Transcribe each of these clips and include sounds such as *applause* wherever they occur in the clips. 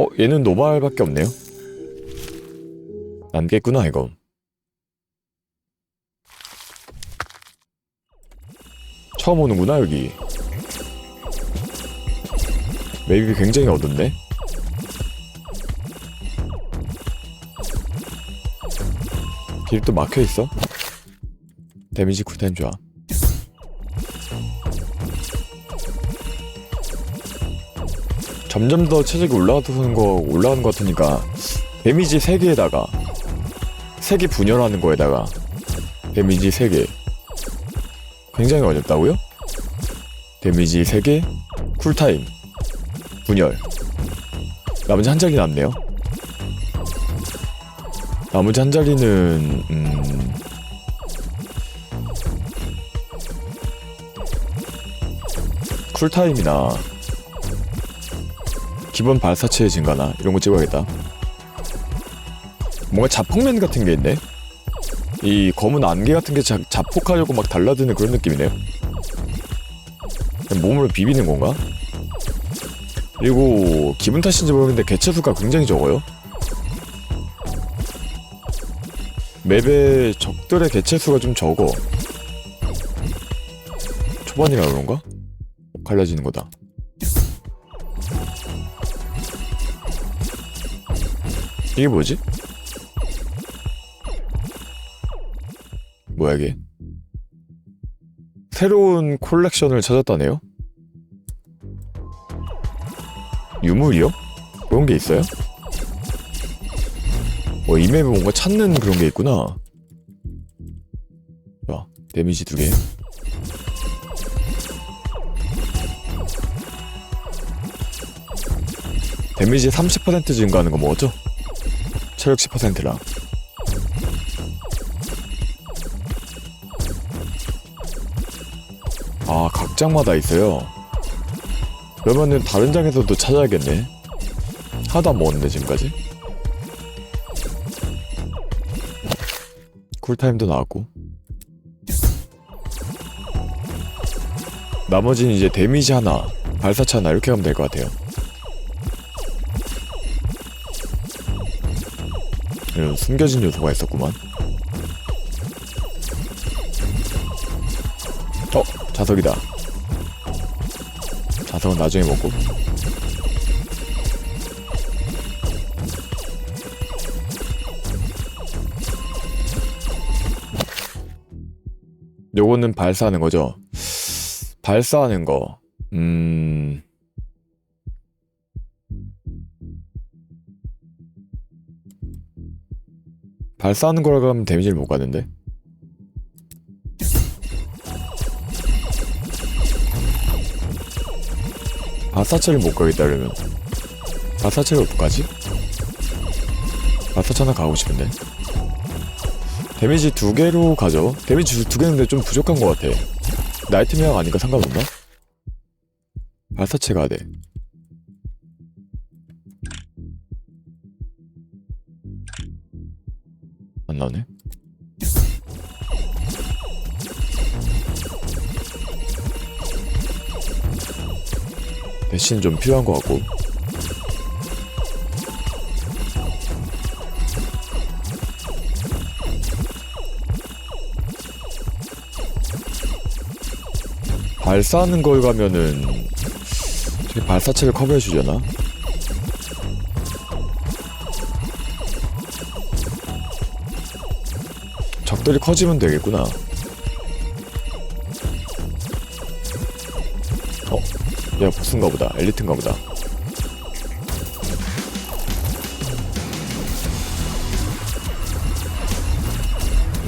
어, 얘는 노발밖에 없네요. 남겠구나, 이거. 처음 오는구나, 여기. 맵이 굉장히 어둡네. 또 막혀있어? 데미지 쿨타임 좋아. 점점 더 체력이 올라가는 거 올라가는 것 같으니까 데미지 3개에다가 3개 분열하는 거에다가 데미지 3개. 굉장히 어렵다고요? 데미지 3개 쿨타임 분열. 나머지 한 자리 남네요. 나머지 한 자리는 음... 쿨타임이나 기본 발사체 증가나 이런 거 찍어야겠다. 뭔가 자폭맨 같은 게 있네. 이 검은 안개 같은 게 자, 자폭하려고 막 달라드는 그런 느낌이네요. 몸으로 비비는 건가? 그리고 기분 탓인지 모르겠는데 개체 수가 굉장히 적어요. 맵에 적들의 개체 수가 좀 적어. 초반이라 그런가? 갈라지는 거다. 이게 뭐지? 뭐야 이게? 새로운 콜렉션을 찾았다네요? 유물이요? 그런 게 있어요? 어, 이 맵에 뭔가 찾는 그런 게 있구나. 자, 데미지 두 개. 데미지 30% 증가하는 거 뭐죠? 체력 10%라. 아, 각 장마다 있어요. 그러면은 다른 장에서도 찾아야겠네. 하나도 안 먹었는데, 지금까지. 쿨타임도 나왔고. 나머지는 이제 데미지 하나, 발사체 하나 이렇게 하면 될 것 같아요. 이런 숨겨진 요소가 있었구만. 어, 자석이다. 자석은 나중에 먹고. 요거는 발사하는 거죠. 발사하는 거. 음. 발사하는 거라 그러면 데미지를 못 가는데. 바사체를 못 가겠다 그러면 바사체를 못 가지? 바사체 하나 가고 싶은데 데미지 두 개로 가죠 데미지 두 개인데 좀 부족한 것 같아 나이트메어 아니까 상관없나? 발사체 가야 돼 나오네. 대신 좀 필요한 것 같고. 발사하는 걸 가면은 저기 발사체를 커버해 주려나? 적들이 커지면 되겠구나. 어, 야 복수인가 보다. 엘리트인가 보다.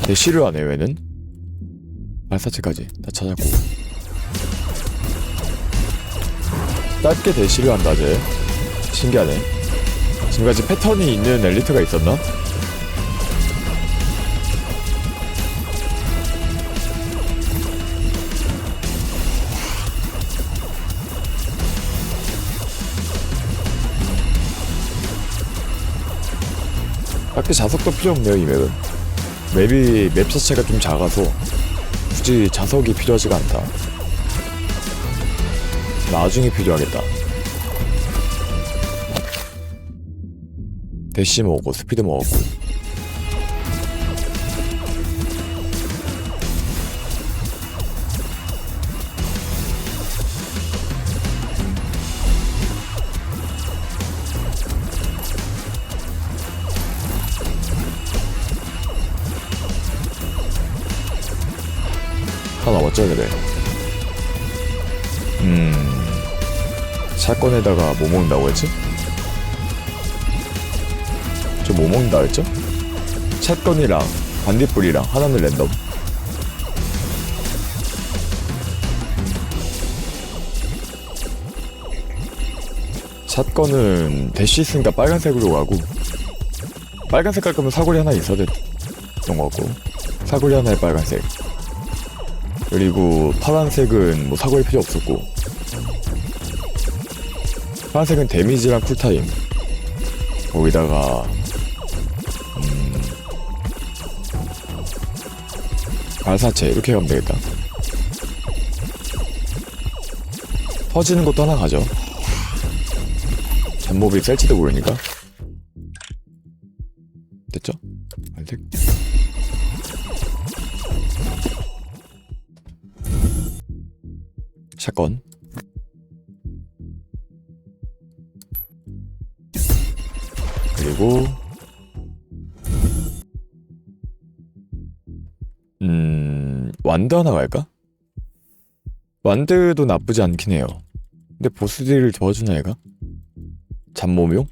대시를 하네 왜는? 발사체까지 다 찾았고 짧게 대시를 한다 쟤 신기하네 지금까지 패턴이 있는 엘리트가 있었나? 딱히 자석도 필요 없네요 이 맵은. 맵이 맵 자체가 좀 작아서 굳이 자석이 필요하지가 않다. 나중에 필요하겠다. 대시 먹었고 스피드 먹었고 어쩌 그래 음 사건에다가 뭐 먹는다고 했지? 저 뭐 먹는다 했죠? 샷건이랑 반딧불이랑 하나는 랜덤 샷건은 대시 있으니까 빨간색으로 가고 빨간색 갈 거면 사거리 하나 있어야 됐던 거고 사거리 하나에 빨간색 그리고 파란색은 뭐 사거리 필요 없었고. 파란색은 데미지랑 쿨타임. 거기다가 음 발사체 이렇게 가면 되겠다. 터지는 것도 하나 가져 잡몹이 셀지도 모르니까. 됐죠? 발색 샷건 그리고 음 완드 하나 갈까? 완드도 나쁘지 않긴 해요 근데 보스들을 도와주나 얘가? 잡모묘?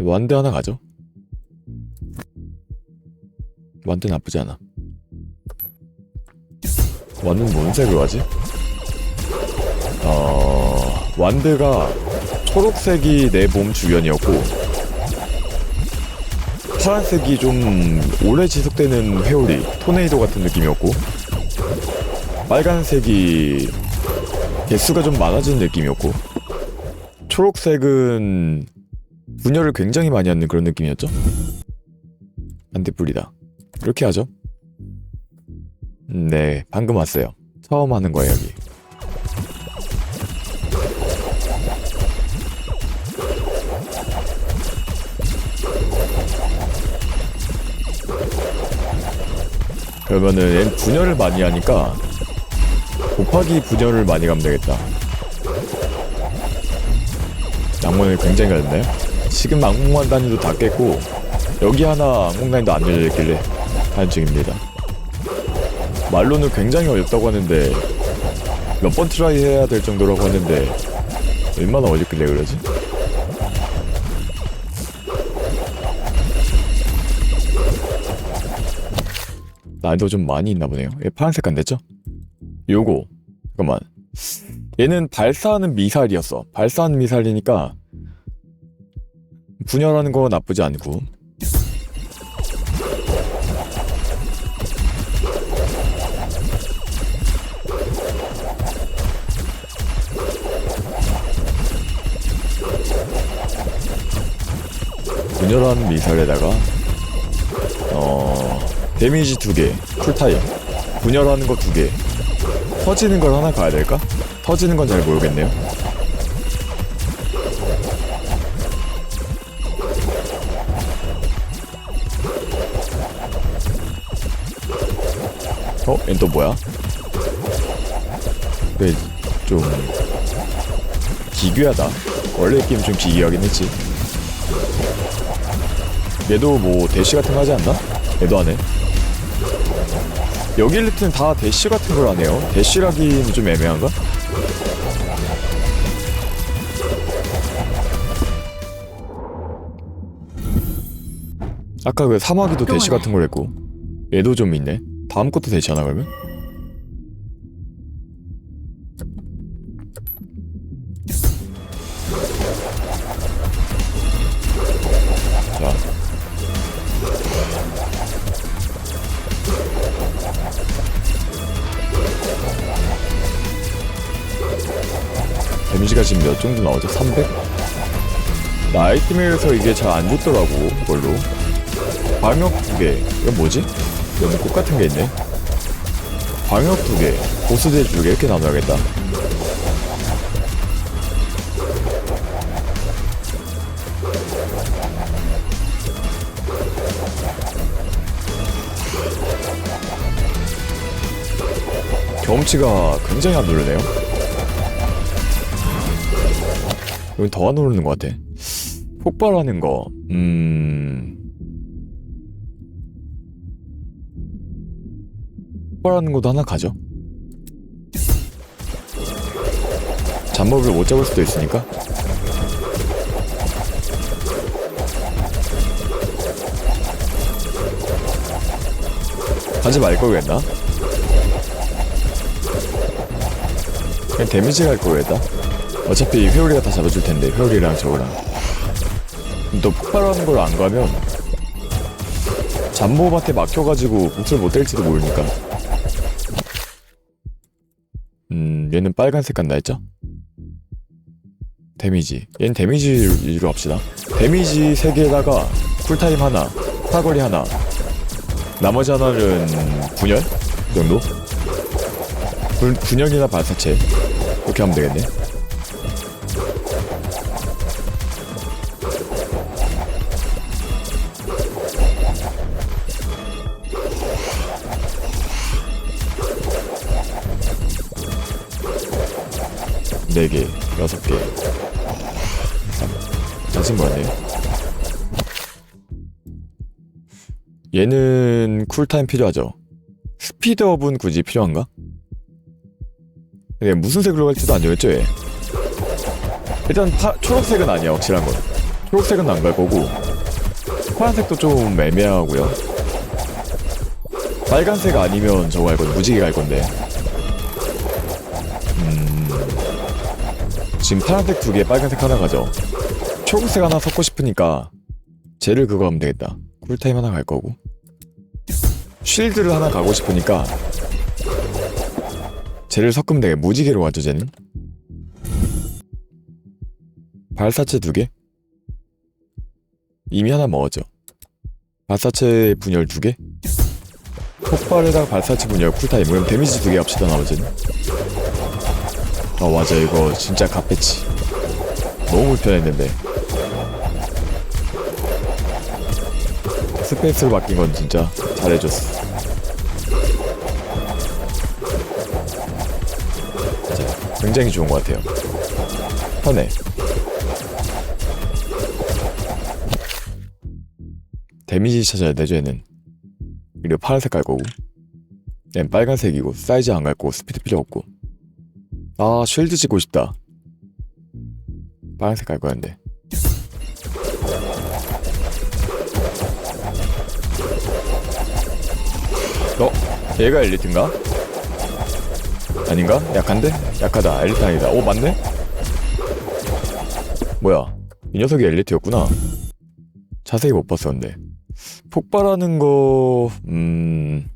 완드 하나 가죠 완드 나쁘지 않아 완드는 뭔 색으로 하지? 어... 완드가 초록색이 내 몸 주변이었고 파란색이 좀 오래 지속되는 회오리 토네이도 같은 느낌이었고 빨간색이 개수가 좀 많아진 느낌이었고 초록색은 분열을 굉장히 많이 하는 그런 느낌이었죠? 반딧불이다. 이렇게 하죠 네 방금 왔어요. 처음 하는 거예요 여기. 그러면은 얘는 분열을 많이 하니까 곱하기 분열을 많이 가면 되겠다. 악몽을 굉장히 가졌나요? 지금 악몽만 단위도 다 깼고 여기 하나 악몽 단위도 안 열려있길래 하는 중입니다 말로는 굉장히 어렵다고 하는데 몇 번 트라이 해야 될 정도라고 하는데 얼마나 어렵길래 그러지? 난이도 좀 많이 있나 보네요. 얘 파란색 안 됐죠? 요거 잠깐만 얘는 발사하는 미사일이었어. 발사하는 미사일이니까 분열하는 거 나쁘지 않고 분열하는 미사일에다가 어 데미지 두 개, 쿨타임, 분열하는 거 두 개, 터지는 걸 하나 가야 될까? 터지는 건 잘 모르겠네요. 어? 얜 또 뭐야? 왜, 좀, 기괴하다. 원래 이 게임 좀 기괴하긴 했지. 얘도 뭐, 대시 같은 거 하지 않나? 얘도 안 해. 여기 일리트는 다 대시 같은 걸 하네요. 대시라기는 좀 애매한가? 아까 그 사마귀도 대시 같은 걸 했고 얘도 좀 있네. 다음 것도 대시 하나 그러면? 데미지가 지금 몇 정도 나오죠? 300? 나 아이템에서 이게 잘 안 좋더라고 그걸로. 방역 두개. 이건 뭐지? 여기 꽃 같은 게 있네. 광역 두개. 보스대 두개. 이렇게 나눠야겠다. 경치가 굉장히 안 누르네요. 여기 더 안 오르는 것 같아. 폭발하는 거, 음. 폭발하는 것도 하나 가죠. 잡몹을 못 잡을 수도 있으니까. 가지 말걸 그랬나? 그냥 데미지 갈걸 그랬다? 어차피 회오리가 다 잡아줄 텐데 회오리랑 저거랑. 또 폭발하는 걸 안 가면 잠몹한테 막혀가지고 복수를 못 뗄지도 모르니까. 음 얘는 빨간색 간다 했죠? 데미지. 얘는 데미지 위주로 합시다. 데미지 3개에다가 쿨타임 하나 사거리 하나. 나머지 하나는 분열 정도? 분, 분열이나 발사체. 이렇게 하면 되겠네 네 개, 여섯 개, 짜증 많네. 얘는 쿨타임 필요하죠. 스피드업은 굳이 필요한가? 근데 무슨 색으로 갈지도 안 정했죠, 얘. 일단 파, 초록색은 아니야, 확실한 건. 초록색은 안 갈 거고, 파란색도 좀 애매하고요. 빨간색 아니면 저거 갈 건데, 무지개 갈 건데. 지금 파란색 두 개, 빨간색 하나 가죠. 초록색 하나 섞고 싶으니까, 쟤를 그거 하면 되겠다. 쿨타임 하나 갈 거고. 쉴드를 하나 가고 싶으니까, 쟤를 섞으면 되게 무지개로 가죠, 쟤는. 발사체 두 개? 이미 하나 먹었죠. 발사체 분열 두 개? 폭발에다가 발사체 분열 쿨타임. 그럼 데미지 두 개 합시다, 나머지는. 아, 맞아. 이거 진짜 갓배치. 너무 불편했는데. 스페이스로 바뀐 건 진짜 잘해줬어. 자, 굉장히 좋은 것 같아요. 편해. 데미지 찾아야 되죠, 얘는. 그리고 파란색 갈 거고. 얘는 빨간색이고, 사이즈 안 갈 거고, 스피드 필요 없고. 아, 쉴드 찍고 싶다. 빨간색 갈 거였는데. 어? 얘가 엘리트인가? 아닌가? 약한데? 약하다. 엘리트 아니다. 오, 맞네? 뭐야. 이 녀석이 엘리트였구나. 자세히 못 봤었는데. 폭발하는 거, 음.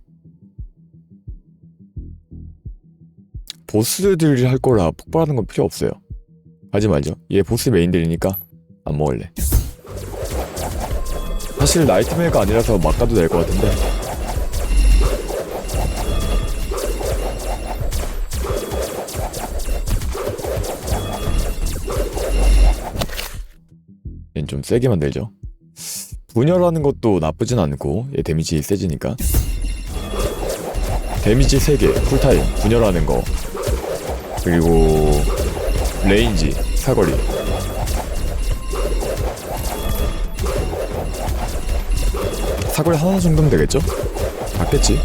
보스들이 할 거라 폭발하는 건 필요 없어요. 하지 말죠. 얘 보스 메인들이니까 안 먹을래. 사실 나이트메어가 아니라서 막 가도 될 것 같은데. 좀 세게 만들죠. 분열하는 것도 나쁘진 않고 얘 데미지 세지니까 데미지 3개 쿨타임 분열하는 거 그리고 레인지 사거리 사거리 하나 정도면 되겠죠? 맞겠지?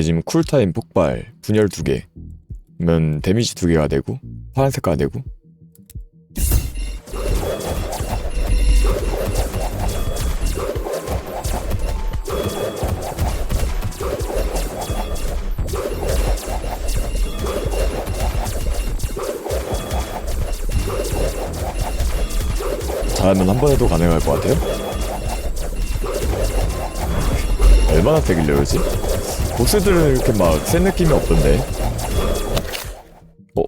지금 쿨타임 폭발 분열 두 개면 데미지 두 개가 되고 파란색가 되고 잘하면 한 번에도 가능할 것 같아요. 얼마나 되길래 그러지? 보스들은 이렇게 막센 느낌이 없던데. 어?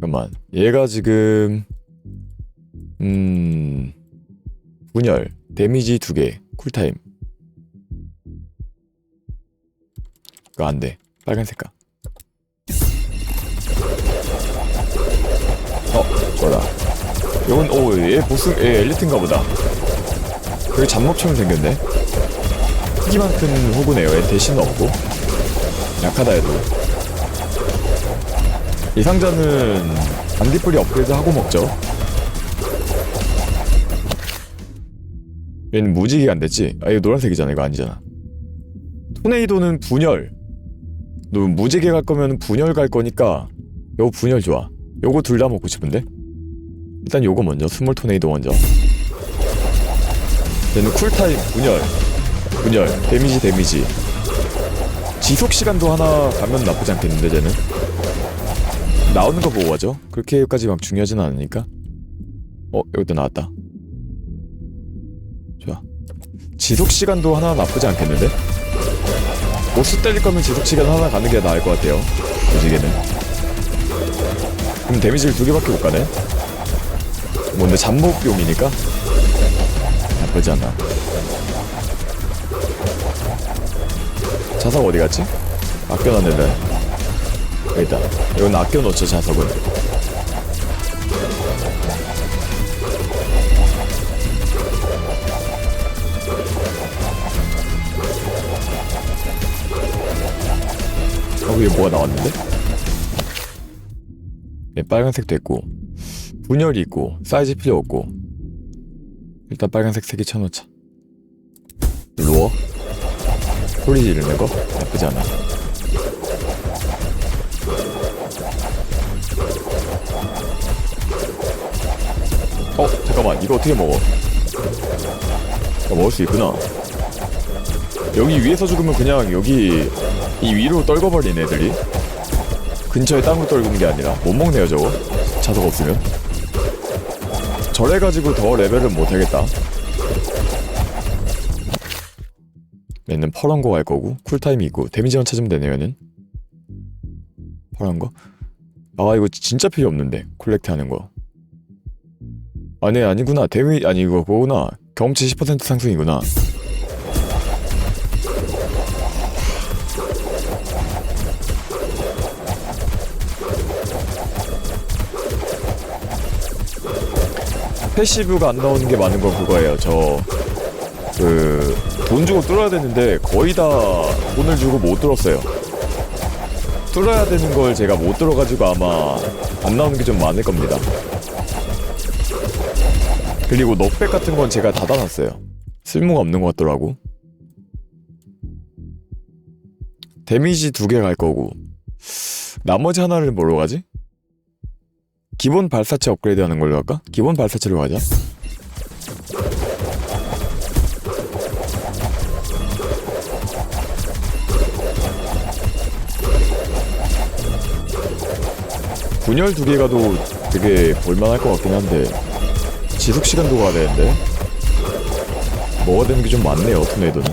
잠깐만. 얘가 지금 음 분열 데미지 두개 쿨타임. 그거 안 돼. 빨간 색깔. 어, 좋다. 이건 오얘 보스 얘 엘리트인가 보다. 여기 잡목처럼 생겼네. 크기만 큰 호구네요. 얘 대신 없고. 약하다 해도. 이 상자는 안디뿌리 업그레이드 하고 먹죠. 얘는 무지개가 안 됐지? 아 이거 노란색이잖아 이거 아니잖아. 토네이도는 분열. 너 무지개 갈 거면 분열 갈 거니까 요거 분열 좋아. 요거 둘 다 먹고 싶은데 일단 요거 먼저 스몰 토네이도 먼저. 얘는 쿨타임 분열. 분열 데미지 데미지. 지속 시간도 하나 가면 나쁘지 않겠는데 쟤는? 나오는 거 보고 가죠. 그렇게까지 막 중요하진 않으니까. 어 여기도 나왔다. 좋아. 지속 시간도 하나 나쁘지 않겠는데? 보스 때릴 거면 지속 시간 하나 가는 게 나을 것 같아요. 무지개는. 그럼 데미지를 두 개밖에 못 가네 뭐 근데 잠복용이니까? 나쁘지 않아. 자석 어디 갔지? 아껴놨는데. 여기 있다. 이건 아껴놓죠 자석은. 어 위에 뭐가 나왔는데? 네, 빨간색도 있고 분열이 있고 사이즈 필요 없고. 일단 빨간색 세개 쳐놓자. 루어 소리 지르는 거 나쁘지 않아. 어 잠깐만. 이거 어떻게 먹어? 어, 먹을 수 있구나. 여기 위에서 죽으면 그냥 여기 이 위로 떨궈버린 애들이. 근처에 땅으로 떨구는 게 아니라 못 먹네요 저거. 자석 없으면 저래 가지고 더 레벨을 못하겠다. 얘는 파란 거갈 거고 쿨타임이 있고 데미지만 찾으면 되네요 얘는. 파란 거? 아 이거 진짜 필요 없는데 콜렉트 하는 거. 아네 아니구나. 데미 아니 이거 그거구나. 경험치 10% 상승이구나 패시브가 안 나오는 게 많은 건 그거예요. 저 그 돈 주고 뚫어야 되는데 거의 다 돈을 주고 못 뚫었어요. 뚫어야 되는 걸 제가 못 뚫어가지고 아마 안 나오는 게 좀 많을 겁니다. 그리고 넉백 같은 건 제가 닫아놨어요. 쓸모가 없는 것 같더라고. 데미지 두 개 갈 거고 나머지 하나를 뭐로 가지? 기본 발사체 업그레이드 하는 걸로 할까? 기본 발사체로 가자. 분열 두 개 가도 되게 볼만할 것 같긴 한데 지속 시간도 가야 되는데 뭐가 되는 게 좀 많네요 토네이도는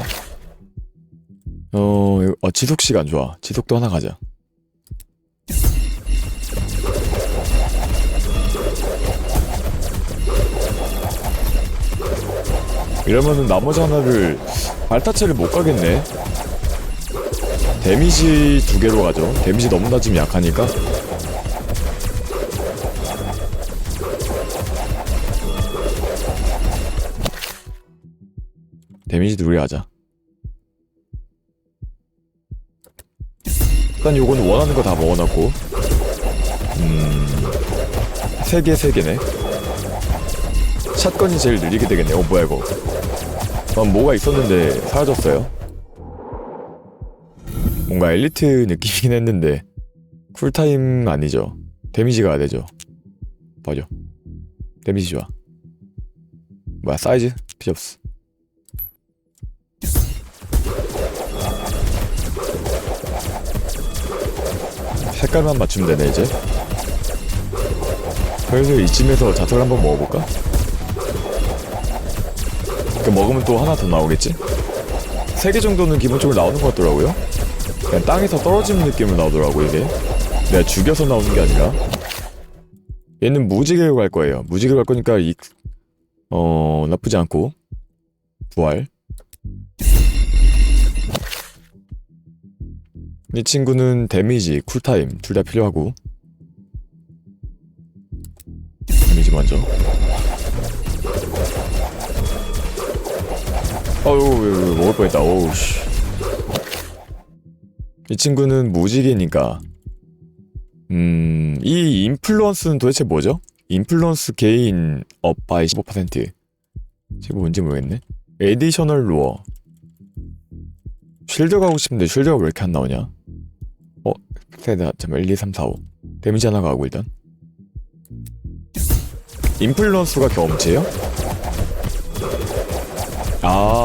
어, 어 지속 시간 좋아 지속도 하나 가자 이러면은 나머지 하나를 발타체를 못 가겠네. 데미지 두 개로 가죠. 데미지 너무나 지금 약하니까. 데미지 두 개 하자. 일단 요거는 원하는 거 다 먹어놨고. 음. 세 개, 세 개네. 샷건이 제일 느리게 되겠네. 어, 뭐야, 이거. 난 뭐가 있었는데 사라졌어요. 뭔가 엘리트 느낌이긴 했는데 쿨타임 아니죠. 데미지가 되죠. 봐줘. 데미지 좋아. 뭐야 사이즈 필요 없어. 색깔만 맞추면 되네 이제. 그래서 이쯤에서 자설 한번 먹어볼까? 그 먹으면 또 하나 더 나오겠지? 세 개 정도는 기본적으로 나오는 것 같더라고요. 그냥 땅에서 떨어지는 느낌으로 나오더라고 이게. 내가 죽여서 나오는 게 아니라. 얘는 무지개로 갈 거예요. 무지개로 갈 거니까 이, 어 나쁘지 않고 부활. 이 친구는 데미지, 쿨타임 둘 다 필요하고 데미지 먼저. 어우 먹을 뻔했다 어우 씨. 이 친구는 무지개니까 음, 이 인플루언스는 도대체 뭐죠? 인플루언스 게인 업 바이 15% 지금 뭔지 모르겠네 에디셔널 루어 쉴드 가고 싶은데 쉴드가 왜 이렇게 안 나오냐? 어? 세다 잠깐 1, 2, 3, 4, 5 데미지 하나 가고 일단 인플루언스가 경험치예요? 아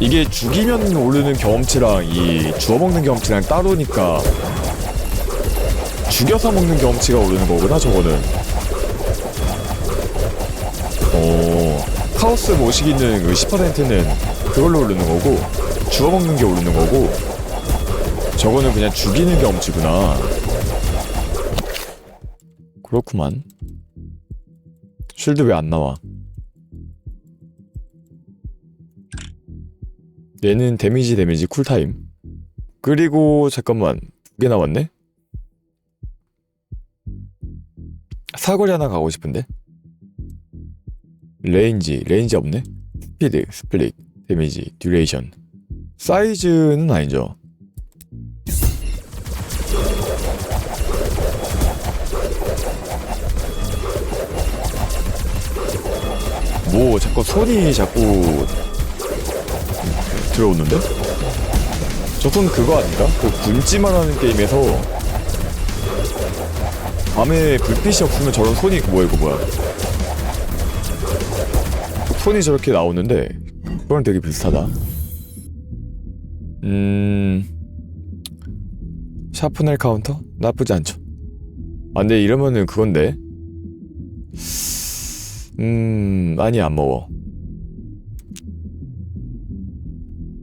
이게 죽이면 오르는 경험치랑 이 주워 먹는 경험치랑 따로니까 죽여서 먹는 경험치가 오르는 거구나 저거는. 어 카오스 모시기는 그 10%는 그걸로 오르는 거고 주워 먹는 게 오르는 거고 저거는 그냥 죽이는 경험치구나. 그렇구만. 쉴드 왜 안 나와 얘는 데미지 데미지 쿨타임. 그리고 잠깐만 두 개 나왔네? 사거리 하나 가고 싶은데? 레인지 레인지 없네? 스피드 스플릿 데미지 듀레이션. 사이즈는 아니죠? 뭐 자꾸 손이 자꾸 들어오는데? 저손 그거 아닌가? 그 군찜만 하는 게임에서 밤에 불빛이 없으면 저런 손이 뭐야 이거 뭐야 손이 저렇게 나오는데 그거랑 되게 비슷하다 음 샤프넬 카운터? 나쁘지 않죠 아 근데 이러면은 그건데 음 아니 안 먹어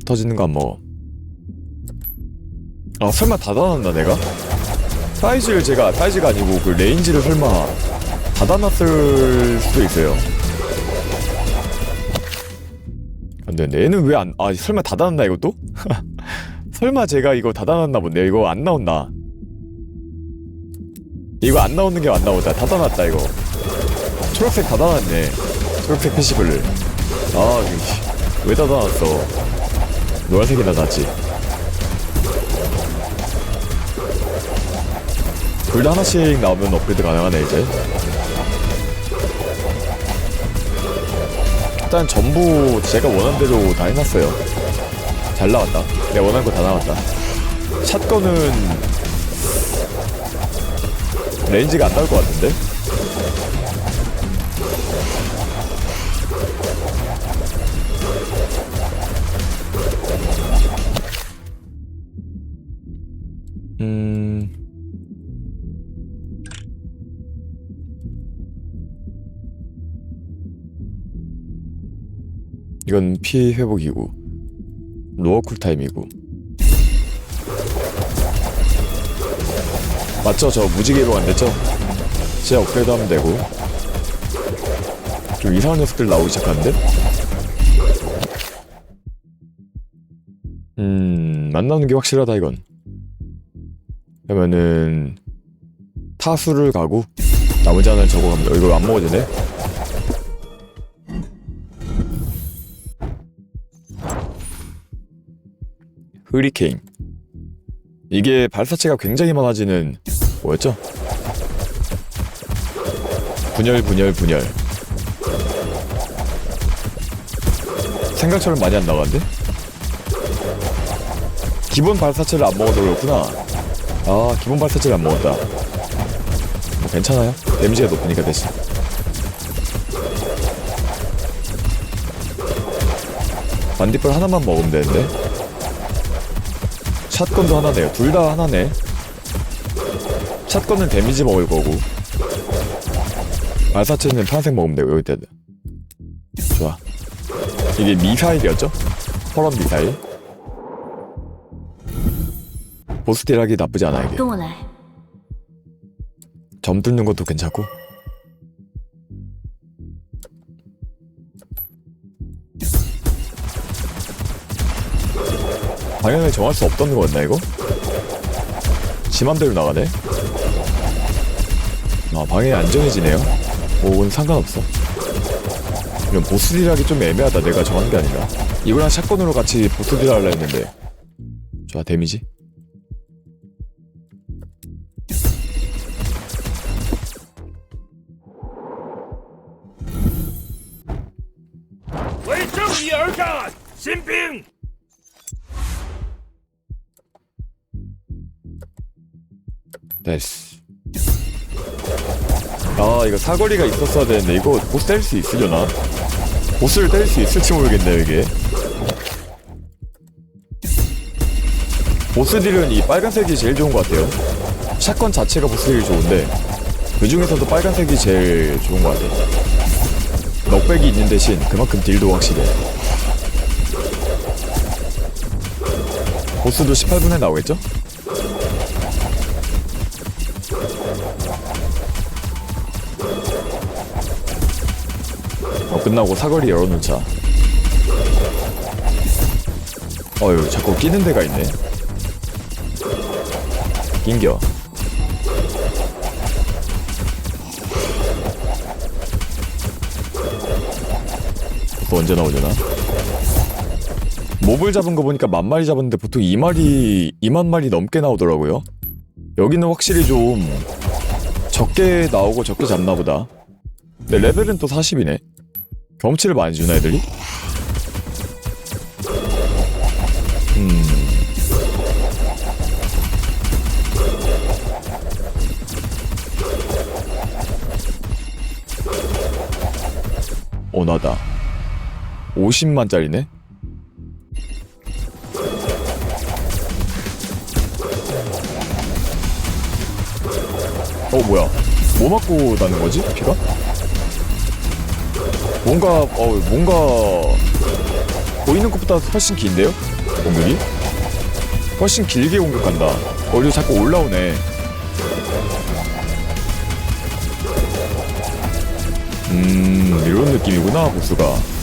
터지는 거 안 먹어 아 설마 닫아놨나 내가? 사이즈를 제가 사이즈가 아니고 그 레인지를 설마 닫아놨을 수도 있어요. 안되는데 얘는 왜 안.. 아 설마 닫아놨나 이것도? *laughs* 설마 제가 이거 닫아놨나 본데 이거 안 나온다. 이거 안 나오는 게 안 나오다. 닫아놨다 이거. 초록색 닫아놨네. 초록색 패시브를. 아왜 닫아놨어 노란색이 닫았지? 둘 다 하나씩 나오면 업그레이드 가능하네 이제. 일단 전부 제가 원한 대로 다 해놨어요. 잘 나왔다. 내가 원한 거다 나왔다. 샷건은 레인지가 안 나올 것 같은데 음... 이건 피 회복이고 로어 쿨타임이고 맞죠? 저 무지개 회복 안 됐죠? 진짜 업그레이드 하면 되고 좀 이상한 녀석들 나오기 시작하는데? 음... 만나는 게 확실하다 이건 그러면은 타수를 가고 나머지 하나는 저거 갑니다 이거 안 먹어도 되네? 흐리케인 이게 발사체가 굉장히 많아지는 뭐였죠? 분열 분열 분열 생각처럼 많이 안 나가는데? 기본 발사체를 안 먹어도 그렇구나 아 기본 발사체를 안 먹었다. 뭐 괜찮아요? 데미지가 높으니까 대신. 반딧불 하나만 먹으면 되는데? 샷건도 하나네요. 둘 다 하나네. 샷건은 데미지 먹을 거고. 발사체는 파란색 먹으면 되고 여기 때는. 좋아. 이게 미사일이었죠? 허런 미사일 보스 딜하기 나쁘지 않아 이게 跟我来。 점 뚫는 것도 괜찮고 방향을 정할 수 없던 거였나 이거? 지 맘대로 나가네 아 방향이 안 정해지네요 뭐 그건 상관없어 이런 보스딜하기 좀 애매하다 내가 정한 게 아니라 이거랑 샷건으로 같이 보스딜 하려 했는데 좋아 데미지 신빙! 나이스. 아 이거 사거리가 있었어야 되는데 이거 보스 뗄 수 있으려나? 보스를 뗄 수 있을지 모르겠네요 이게. 보스 딜은 이 빨간색이 제일 좋은 것 같아요. 샷건 자체가 보스 딜이 좋은데 그 중에서도 빨간색이 제일 좋은 것 같아요. 넉백이 있는 대신 그만큼 딜도 확실해. 보스도 18분에 나오겠죠? 어, 끝나고 사거리 열어놓자. 어휴, 자꾸 끼는 데가 있네. 낑겨. 또 언제 나오려나? 몹을 잡은 거 보니까 만 마리 잡았는데 보통 2마리, 2만 마리 넘게 나오더라고요. 여기는 확실히 좀 적게 나오고 적게 잡나 보다. 네, 레벨은 또 40이네. 경치를 많이 주나 애들이? 음. 어 나다 50만짜리네? 뭐야 뭐 맞고 나는 거지 피가? 뭔가 어 뭔가 보이는 것보다 훨씬 긴데요? 공격이? 훨씬 길게 공격한다. 어디로 자꾸 올라오네. 음 이런 느낌이구나 보스가.